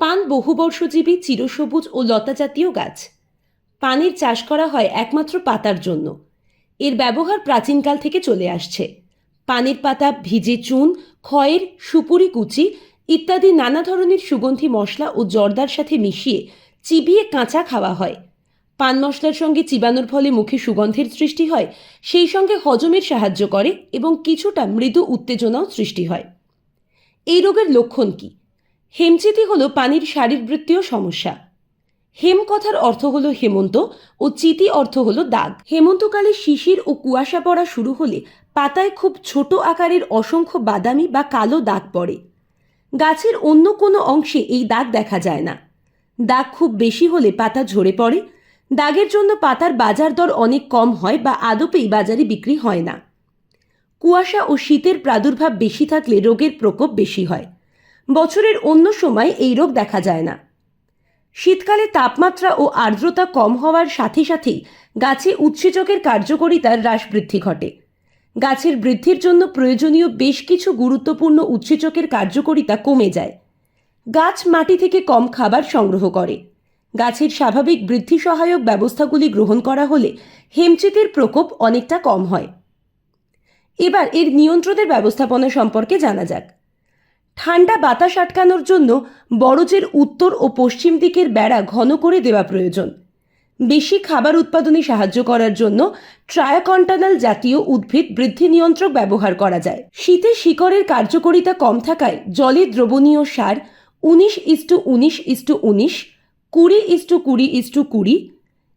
পান বহুবর্ষজীবী চিরসবুজ ও লতা জাতীয় গাছ। পানের চাষ করা হয় একমাত্র পাতার জন্য। এর ব্যবহার প্রাচীনকাল থেকে চলে আসছে। পানের পাতা, ভিজে চুন, খয়ের, সুপুরি কুচি ইত্যাদি নানা ধরনের সুগন্ধি মশলা ও জর্দার সাথে মিশিয়ে চিবিয়ে কাঁচা খাওয়া হয়। পান মশলার সঙ্গে চিবানোর ফলে মুখে সুগন্ধের সৃষ্টি হয়, সেই সঙ্গে হজমের সাহায্য করে এবং কিছুটা মৃদু উত্তেজনাও সৃষ্টি হয়। এই রোগের লক্ষণ কি? হেমচিতি হলো পানির শারীরবৃত্তীয় সমস্যা। হেম কথার অর্থ হলো হেমন্ত ও চিতি অর্থ হলো দাগ। হেমন্তকালে শিশির ও কুয়াশা পড়া শুরু হলে পাতায় খুব ছোট আকারের অসংখ্য বাদামি বা কালো দাগ পড়ে। গাছের অন্য কোনো অংশে এই দাগ দেখা যায় না। দাগ খুব বেশি হলে পাতা ঝরে পড়ে। দাগের জন্য পাতার বাজার দর অনেক কম হয় বা আদপেই বাজারে বিক্রি হয় না। কুয়াশা ও শীতের প্রাদুর্ভাব বেশি থাকলে রোগের প্রকোপ বেশি হয়। বছরের অন্য সময় এই রোগ দেখা যায় না। শীতকালে তাপমাত্রা ও আর্দ্রতা কম হওয়ার সাথে সাথেই গাছে উৎসেচকের কার্যকারিতার হ্রাস বৃদ্ধি ঘটে। গাছের বৃদ্ধির জন্য প্রয়োজনীয় বেশ কিছু গুরুত্বপূর্ণ উৎসেচকের কার্যকারিতা কমে যায়। গাছ মাটি থেকে কম খাবার সংগ্রহ করে। গাছের স্বাভাবিক বৃদ্ধি সহায়ক ব্যবস্থাগুলি গ্রহণ করা হলে হেমচিতের প্রকোপ অনেকটা কম হয়। এবার এর নিয়ন্ত্রণের ব্যবস্থাপনা সম্পর্কে জানা যাক। ঠান্ডা বাতাস আটকানোর জন্য বরজের উত্তর ও পশ্চিম দিকের বেড়া ঘন করে দেওয়া প্রয়োজন। বেশি খাবার উৎপাদনে সাহায্য করার জন্য ট্রায়াকন্টানাল জাতীয় উদ্ভিদ বৃদ্ধি নিয়ন্ত্রক ব্যবহার করা যায়। শীতে শিকড়ের কার্যকারিতা কম থাকায় জলে দ্রবণীয় সার উনিশ ইস্টু উনিশ ইস্টু উনিশ, কুড়ি ইস্টু কুড়ি ইস্টু কুড়ি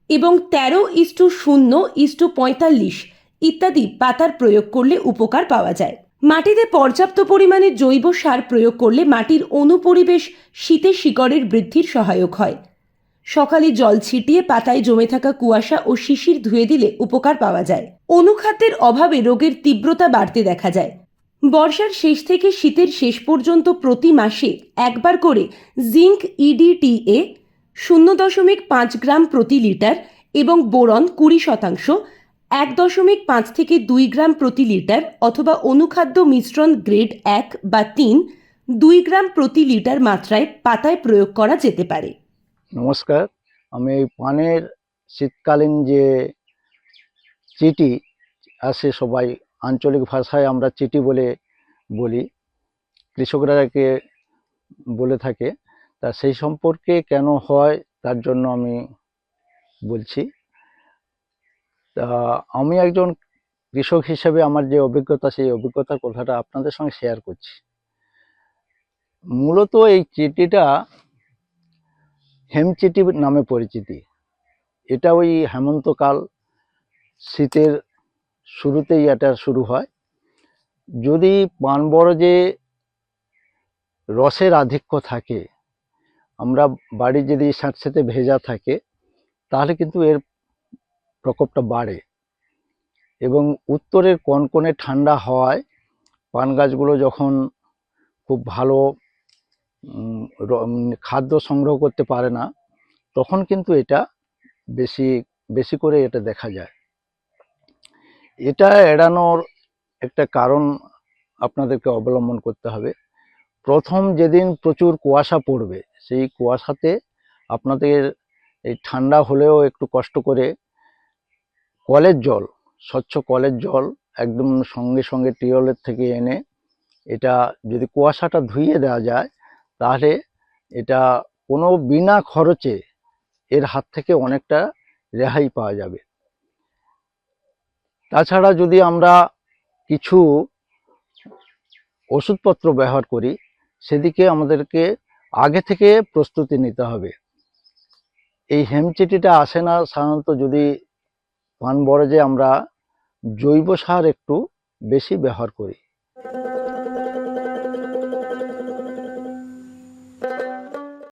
এবং তেরো ইস্টু শূন্য ইস্টু পঁয়তাল্লিশ ইত্যাদি পাতার প্রয়োগ করলে উপকার পাওয়া যায়। মাটিতে পর্যাপ্ত পরিমাণে জৈব সার প্রয়োগ করলে মাটির অনুপরিবেশ শীতে শিকড়ের বৃদ্ধির সহায়ক হয়। সকালে জল ছিটিয়ে পাতায় জমে থাকা কুয়াশা ও শিশির ধুয়ে দিলে উপকার পাওয়া যায়। অনুখাদ্যের অভাবে রোগের তীব্রতা বাড়তে দেখা যায়। বর্ষার শেষ থেকে শীতের শেষ পর্যন্ত প্রতি মাসে একবার করে জিঙ্ক ইডিটিএ শূন্য দশমিক পাঁচ গ্রাম প্রতি লিটার এবং বোরন কুড়ি শতাংশ এক দশমিক পাঁচ থেকে দুই গ্রাম প্রতি লিটার অথবা অনুখাদ্য মিশ্রণ গ্রেড এক বা তিন দুই গ্রাম প্রতি লিটার মাত্রায় পাতায় প্রয়োগ করা যেতে পারে। নমস্কার, আমি এই পানের শীতকালীন যে চিটি আসে সবাই আঞ্চলিক ভাষায় আমরা চিটি বলে বলি, কৃষকরা একে বলে থাকে। তা সেই সম্পর্কে কেন হয় তার জন্য আমি বলছি। তা আমি একজন কৃষক হিসেবে আমার যে অভিজ্ঞতা, সেই অভিজ্ঞতার কথাটা আপনাদের সঙ্গে শেয়ার করছি। মূলত এই চিঠিটা হেমচিটি নামে পরিচিতি। এটা ওই হেমন্তকাল শীতের শুরুতেই এটা শুরু হয়। যদি পানবরজে রসের আধিক্য থাকে, আমরা বাড়ি যদি স্যাঁতস্যাঁতে ভেজা থাকে, তাহলে কিন্তু এর প্রকোপটা বাড়ে। এবং উত্তরের কনকনে ঠান্ডা হওয়ায় পান গাছগুলো যখন খুব ভালো খাদ্য সংগ্রহ করতে পারে না, তখন কিন্তু এটা বেশি বেশি করে এটা দেখা যায়। এটা এড়ানোর একটা কারণ আপনাদেরকে অবলম্বন করতে হবে। প্রথম যেদিন প্রচুর কুয়াশা পড়বে, সেই কুয়াশাতে আপনাদের এই ঠান্ডা হলেও একটু কষ্ট করে কলের জল, স্বচ্ছ কলের জল একদম সঙ্গে সঙ্গে টিউবওয়েলের থেকে এনে এটা যদি কুয়াশাটা ধুইয়ে দেওয়া যায়, তাহলে এটা কোনো বিনা খরচে এর হাত থেকে অনেকটা রেহাই পাওয়া যাবে। তাছাড়া যদি আমরা কিছু ওষুধপত্র ব্যবহার করি, সেদিকে আমাদেরকে আগে থেকে প্রস্তুতি নিতে হবে। এই হেমচিটিটা আসে না সাধারণত যদি পান বরজে আমরা জৈব সার একটু বেশি ব্যবহার করি।